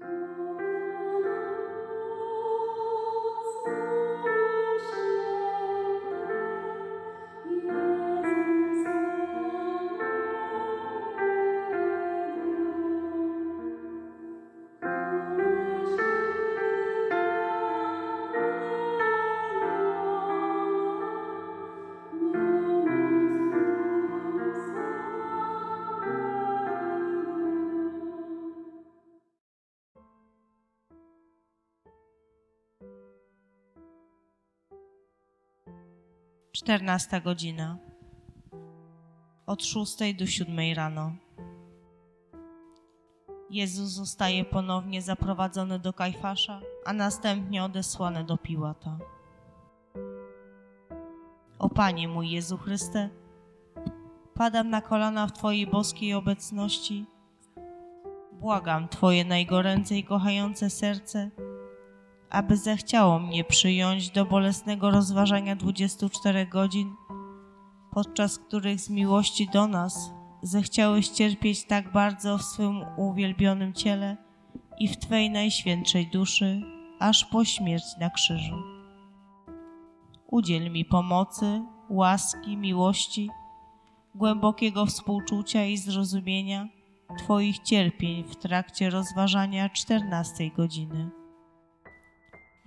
Lord. Czternasta godzina. Od szóstej do siódmej rano. Jezus zostaje ponownie zaprowadzony do Kajfasza, a następnie odesłany do Piłata. O Panie mój Jezu Chryste, padam na kolana w Twojej boskiej obecności. Błagam Twoje najgoręcej kochające serce, aby zechciało mnie przyjąć do bolesnego rozważania 24 godzin, podczas których z miłości do nas zechciałeś cierpieć tak bardzo w swym uwielbionym ciele i w Twej najświętszej duszy, aż po śmierć na krzyżu. Udziel mi pomocy, łaski, miłości, głębokiego współczucia i zrozumienia Twoich cierpień w trakcie rozważania 14 godziny.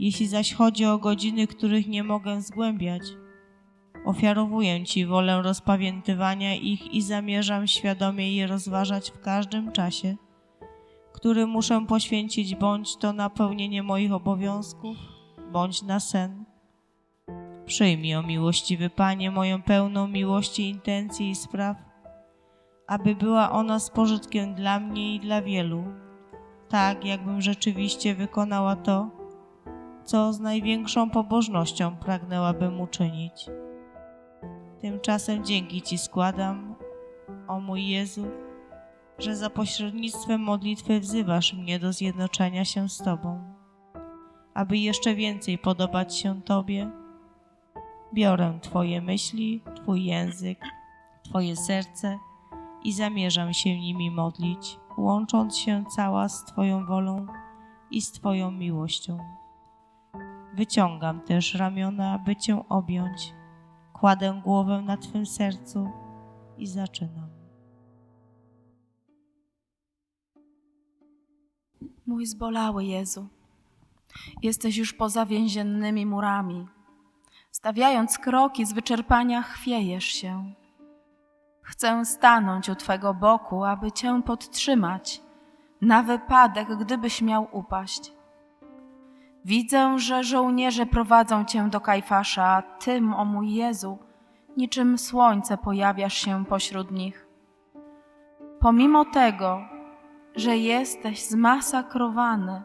Jeśli zaś chodzi o godziny, których nie mogę zgłębiać, ofiarowuję Ci wolę rozpamiętywania ich i zamierzam świadomie je rozważać w każdym czasie, który muszę poświęcić bądź to na pełnienie moich obowiązków, bądź na sen. Przyjmij, o miłościwy Panie, moją pełną miłości, intencji i spraw, aby była ona z pożytkiem dla mnie i dla wielu, tak jakbym rzeczywiście wykonała to, co z największą pobożnością pragnęłabym uczynić. Tymczasem dzięki Ci składam, o mój Jezu, że za pośrednictwem modlitwy wzywasz mnie do zjednoczenia się z Tobą. Aby jeszcze więcej podobać się Tobie, biorę Twoje myśli, Twój język, Twoje serce i zamierzam się nimi modlić, łącząc się cała z Twoją wolą i z Twoją miłością. Wyciągam też ramiona, aby Cię objąć. Kładę głowę na Twym sercu i zaczynam. Mój zbolały Jezu, jesteś już poza więziennymi murami. Stawiając kroki z wyczerpania, chwiejesz się. Chcę stanąć u Twego boku, aby Cię podtrzymać, na wypadek, gdybyś miał upaść. Widzę, że żołnierze prowadzą Cię do Kajfasza, a Tym, o mój Jezu, niczym słońce pojawiasz się pośród nich. Pomimo tego, że jesteś zmasakrowany,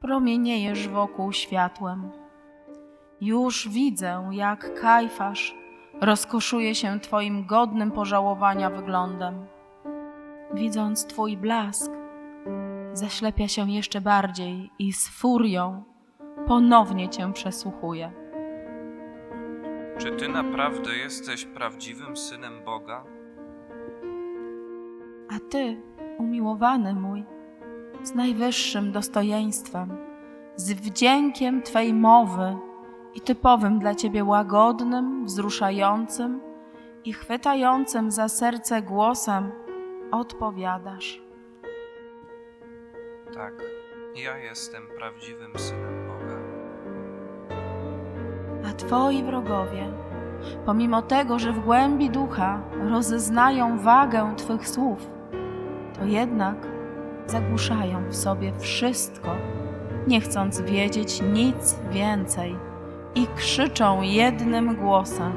promieniejesz wokół światłem. Już widzę, jak Kajfasz rozkoszuje się Twoim godnym pożałowania wyglądem. Widząc Twój blask, zaślepia się jeszcze bardziej i z furią ponownie Cię przesłuchuje. Czy ty naprawdę jesteś prawdziwym synem Boga? A Ty, umiłowany mój, z najwyższym dostojeństwem, z wdziękiem Twej mowy i typowym dla Ciebie łagodnym, wzruszającym i chwytającym za serce głosem odpowiadasz. Tak, ja jestem prawdziwym synem Boga. A Twoi wrogowie, pomimo tego, że w głębi ducha rozeznają wagę Twych słów, to jednak zagłuszają w sobie wszystko, nie chcąc wiedzieć nic więcej i krzyczą jednym głosem.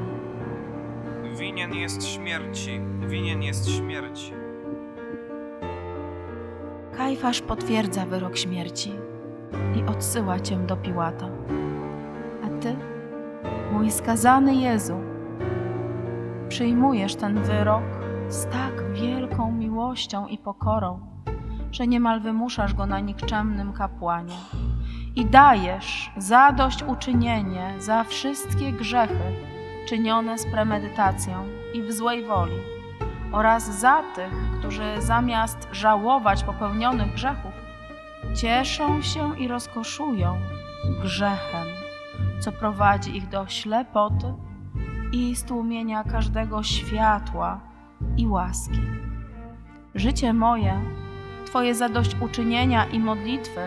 Winien jest śmierci, winien jest śmierci. Kajfasz potwierdza wyrok śmierci i odsyła cię do Piłata. A ty, mój skazany Jezu, przyjmujesz ten wyrok z tak wielką miłością i pokorą, że niemal wymuszasz go na nikczemnym kapłanie i dajesz zadośćuczynienie za wszystkie grzechy czynione z premedytacją i w złej woli oraz za tych, którzy zamiast żałować popełnionych grzechów, cieszą się i rozkoszują grzechem, co prowadzi ich do ślepoty i stłumienia każdego światła i łaski. Życie moje, Twoje zadośćuczynienia i modlitwy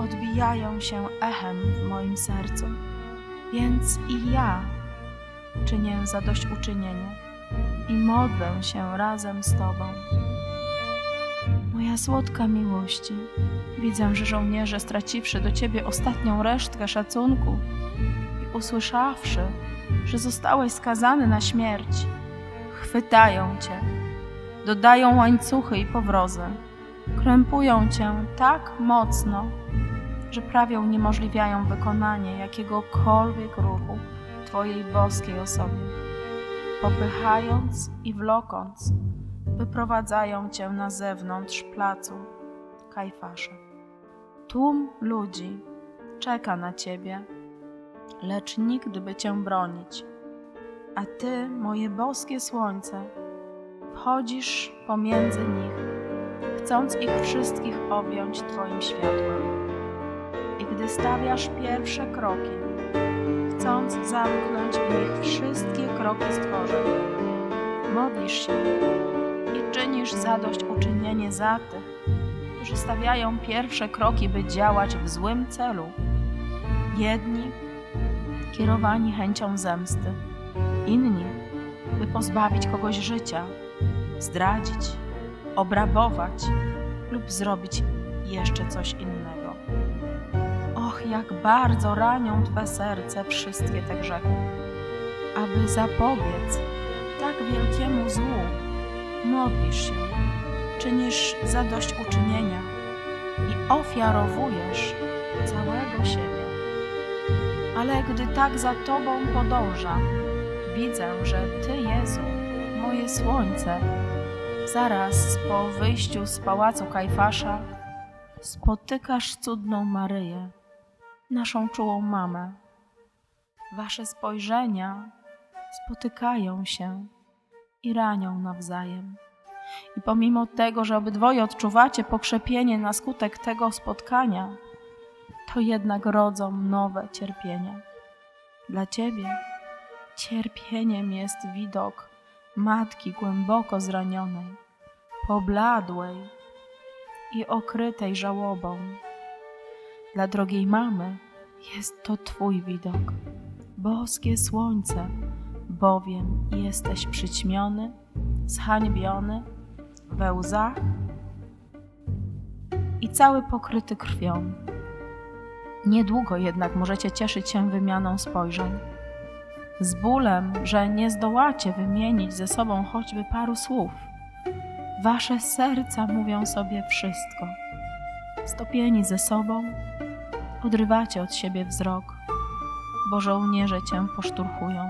odbijają się echem w moim sercu, więc i ja czynię zadośćuczynienie i modlę się razem z Tobą. Moja słodka miłości, widzę, że żołnierze, straciwszy do Ciebie ostatnią resztkę szacunku i usłyszawszy, że zostałeś skazany na śmierć, chwytają Cię, dodają łańcuchy i powrozy, krępują Cię tak mocno, że prawie uniemożliwiają wykonanie jakiegokolwiek ruchu Twojej boskiej osobie. Popychając i wlokąc, wyprowadzają Cię na zewnątrz placu Kajfasza. Tłum ludzi czeka na Ciebie, lecz nikt by Cię bronić. A Ty, moje boskie słońce, wchodzisz pomiędzy nich, chcąc ich wszystkich objąć Twoim światłem. I gdy stawiasz pierwsze kroki, chcąc zamknąć w nich wszystkie kroki stworzeń, modlisz się i czynisz zadośćuczynienie za tych, którzy stawiają pierwsze kroki, by działać w złym celu. Jedni kierowani chęcią zemsty, inni, by pozbawić kogoś życia, zdradzić, obrabować lub zrobić jeszcze coś innego. Jak bardzo ranią Twe serce wszystkie te grzechy. Aby zapobiec tak wielkiemu złu, modlisz się, czynisz zadośćuczynienia i ofiarowujesz całego siebie. Ale gdy tak za Tobą podążam, widzę, że Ty, Jezu, moje słońce, zaraz po wyjściu z pałacu Kajfasza spotykasz cudną Maryję, naszą czułą mamę. Wasze spojrzenia spotykają się i ranią nawzajem. I pomimo tego, że obydwoje odczuwacie pokrzepienie na skutek tego spotkania, to jednak rodzą nowe cierpienia. Dla ciebie cierpieniem jest widok matki głęboko zranionej, pobladłej i okrytej żałobą. Dla drogiej mamy jest to Twój widok, boskie słońce, bowiem jesteś przyćmiony, zhańbiony, we łzach i cały pokryty krwią. Niedługo jednak możecie cieszyć się wymianą spojrzeń. Z bólem, że nie zdołacie wymienić ze sobą choćby paru słów. Wasze serca mówią sobie wszystko. Stopieni ze sobą, odrywacie od siebie wzrok, bo żołnierze cię poszturchują.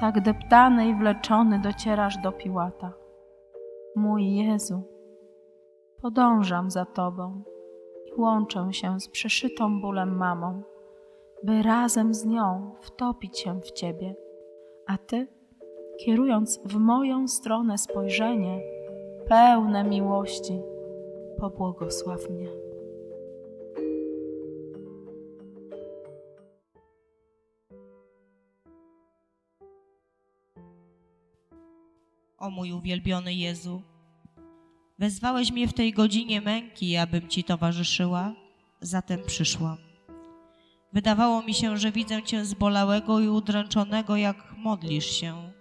Tak deptany i wleczony docierasz do Piłata. Mój Jezu, podążam za Tobą i łączę się z przeszytą bólem mamą, by razem z nią wtopić się w Ciebie, a Ty, kierując w moją stronę spojrzenie, pełne miłości, pobłogosław mnie. O mój uwielbiony Jezu, wezwałeś mnie w tej godzinie męki, abym Ci towarzyszyła, zatem przyszłam. Wydawało mi się, że widzę Cię zbolałego i udręczonego, jak modlisz się.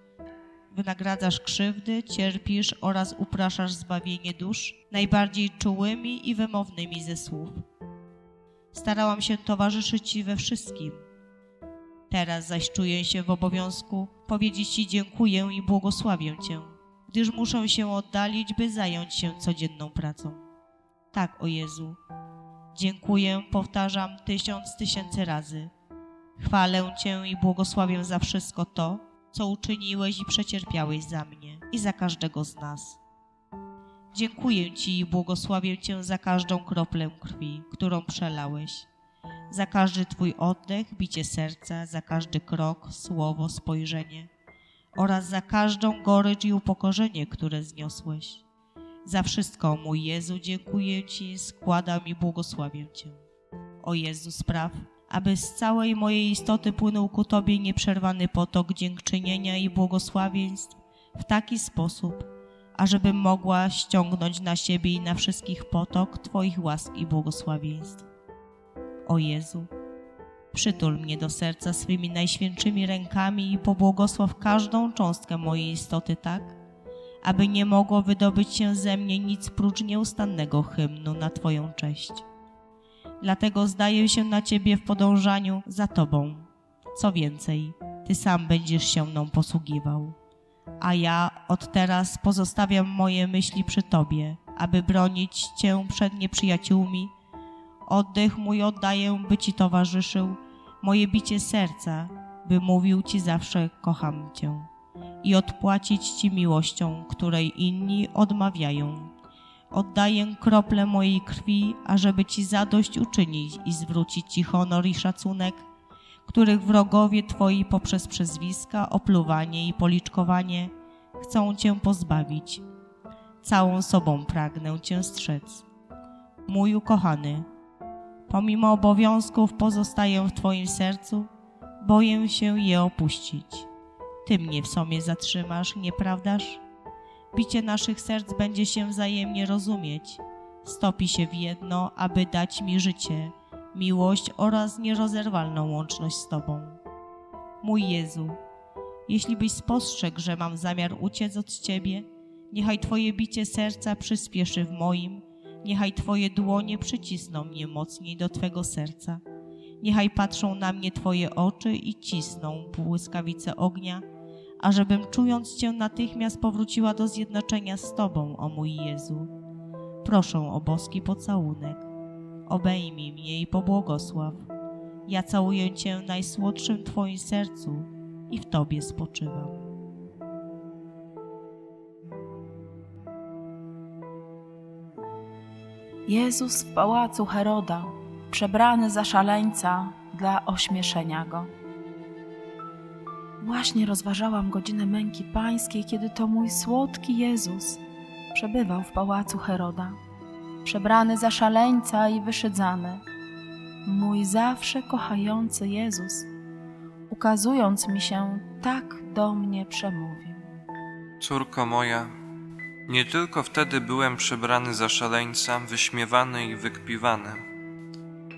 Wynagradzasz krzywdy, cierpisz oraz upraszasz zbawienie dusz najbardziej czułymi i wymownymi ze słów. Starałam się towarzyszyć Ci we wszystkim. Teraz zaś czuję się w obowiązku powiedzieć Ci dziękuję i błogosławię Cię, gdyż muszę się oddalić, by zająć się codzienną pracą. Tak, o Jezu, dziękuję, powtarzam tysiąc tysięcy razy. Chwalę Cię i błogosławię za wszystko to, co uczyniłeś i przecierpiałeś za mnie i za każdego z nas. Dziękuję Ci i błogosławię Cię za każdą kroplę krwi, którą przelałeś za każdy Twój oddech, bicie serca, za każdy krok, słowo, spojrzenie oraz za każdą gorycz i upokorzenie, które zniosłeś. Za wszystko, mój Jezu, dziękuję Ci, składam i błogosławię Cię. O Jezu, spraw, aby z całej mojej istoty płynął ku Tobie nieprzerwany potok dziękczynienia i błogosławieństw w taki sposób, ażebym mogła ściągnąć na siebie i na wszystkich potok Twoich łask i błogosławieństw. O Jezu, przytul mnie do serca swymi najświętszymi rękami i pobłogosław każdą cząstkę mojej istoty tak, aby nie mogło wydobyć się ze mnie nic prócz nieustannego hymnu na Twoją cześć. Dlatego zdaję się na Ciebie w podążaniu za Tobą. Co więcej, Ty sam będziesz się mną posługiwał. A ja od teraz pozostawiam moje myśli przy Tobie, aby bronić Cię przed nieprzyjaciółmi. Oddech mój oddaję, by Ci towarzyszył, moje bicie serca, by mówił Ci zawsze kocham Cię i odpłacić Ci miłością, której inni odmawiają. Oddaję krople mojej krwi, ażeby Ci zadość uczynić i zwrócić Ci honor i szacunek, których wrogowie Twoi poprzez przezwiska, opluwanie i policzkowanie chcą Cię pozbawić. Całą sobą pragnę Cię strzec. Mój ukochany, pomimo obowiązków pozostaję w Twoim sercu, boję się je opuścić. Ty mnie w sobie zatrzymasz, nieprawdaż? Bicie naszych serc będzie się wzajemnie rozumieć. Stopi się w jedno, aby dać mi życie, miłość oraz nierozerwalną łączność z Tobą. Mój Jezu, jeśli byś spostrzegł, że mam zamiar uciec od Ciebie, niechaj Twoje bicie serca przyspieszy w moim, niechaj Twoje dłonie przycisną mnie mocniej do Twego serca. Niechaj patrzą na mnie Twoje oczy i cisną błyskawice ognia, ażebym czując Cię natychmiast powróciła do zjednoczenia z Tobą, o mój Jezu. Proszę o boski pocałunek. Obejmij mnie i pobłogosław. Ja całuję Cię najsłodszym Twoim sercu i w Tobie spoczywam. Jezus w pałacu Heroda, przebrany za szaleńca dla ośmieszenia go. Właśnie rozważałam godzinę męki pańskiej, kiedy to mój słodki Jezus przebywał w pałacu Heroda, przebrany za szaleńca i wyszydzany. Mój zawsze kochający Jezus, ukazując mi się, tak do mnie przemówił. Córko moja, nie tylko wtedy byłem przebrany za szaleńca, wyśmiewany i wykpiwany.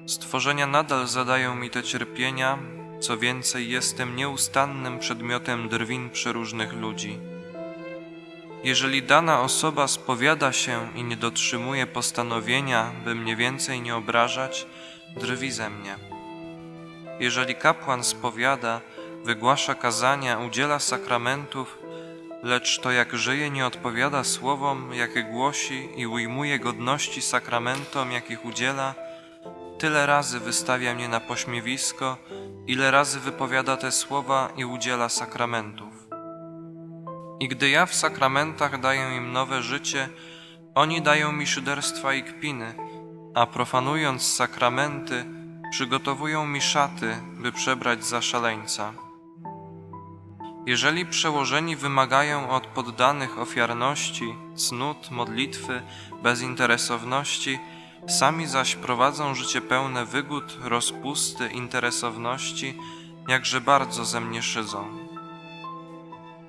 Stworzenia nadal zadają mi te cierpienia, co więcej, jestem nieustannym przedmiotem drwin przeróżnych ludzi. Jeżeli dana osoba spowiada się i nie dotrzymuje postanowienia, by mnie więcej nie obrażać, drwi ze mnie. Jeżeli kapłan spowiada, wygłasza kazania, udziela sakramentów, lecz to jak żyje nie odpowiada słowom, jakie głosi i ujmuje godności sakramentom, jakich udziela, tyle razy wystawia mnie na pośmiewisko, ile razy wypowiada te słowa i udziela sakramentów. I gdy ja w sakramentach daję im nowe życie, oni dają mi szyderstwa i kpiny, a profanując sakramenty, przygotowują mi szaty, by przebrać za szaleńca. Jeżeli przełożeni wymagają od poddanych ofiarności, cnót, modlitwy, bezinteresowności, sami zaś prowadzą życie pełne wygód, rozpusty, interesowności, jakże bardzo ze mnie szydzą.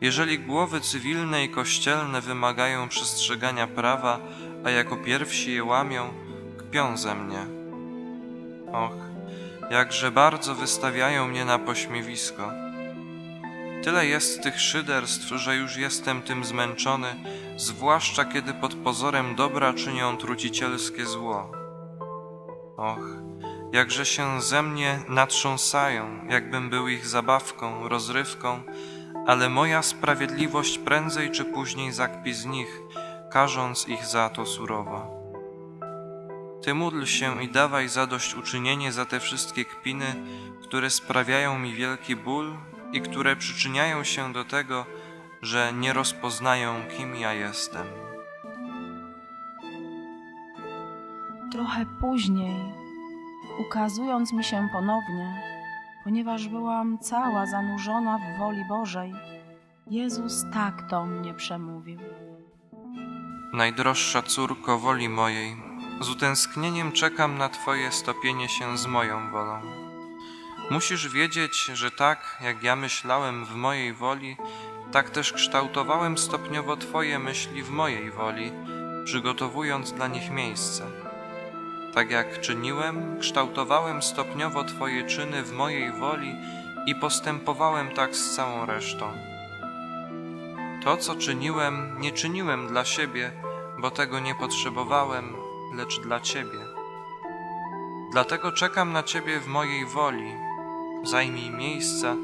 Jeżeli głowy cywilne i kościelne wymagają przestrzegania prawa, a jako pierwsi je łamią, kpią ze mnie. Och, jakże bardzo wystawiają mnie na pośmiewisko. Tyle jest tych szyderstw, że już jestem tym zmęczony, zwłaszcza kiedy pod pozorem dobra czynią trucicielskie zło. Och, jakże się ze mnie natrząsają, jakbym był ich zabawką, rozrywką, ale moja sprawiedliwość prędzej czy później zakpi z nich, karząc ich za to surowo. Ty módl się i dawaj zadośćuczynienie za te wszystkie kpiny, które sprawiają mi wielki ból i które przyczyniają się do tego, że nie rozpoznają, kim ja jestem. Trochę później, ukazując mi się ponownie, ponieważ byłam cała zanurzona w woli Bożej, Jezus tak do mnie przemówił. Najdroższa córko woli mojej, z utęsknieniem czekam na Twoje stopienie się z moją wolą. Musisz wiedzieć, że tak jak ja myślałem w mojej woli, tak też kształtowałem stopniowo Twoje myśli w mojej woli, przygotowując dla nich miejsce. Tak jak czyniłem, kształtowałem stopniowo Twoje czyny w mojej woli i postępowałem tak z całą resztą. To, co czyniłem, nie czyniłem dla siebie, bo tego nie potrzebowałem, lecz dla Ciebie. Dlatego czekam na Ciebie w mojej woli. Zajmij miejsca,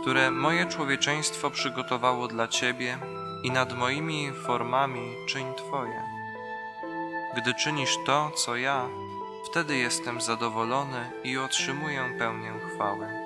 które moje człowieczeństwo przygotowało dla Ciebie i nad moimi formami czyń Twoje. Gdy czynisz to, co ja, wtedy jestem zadowolony i otrzymuję pełnię chwały.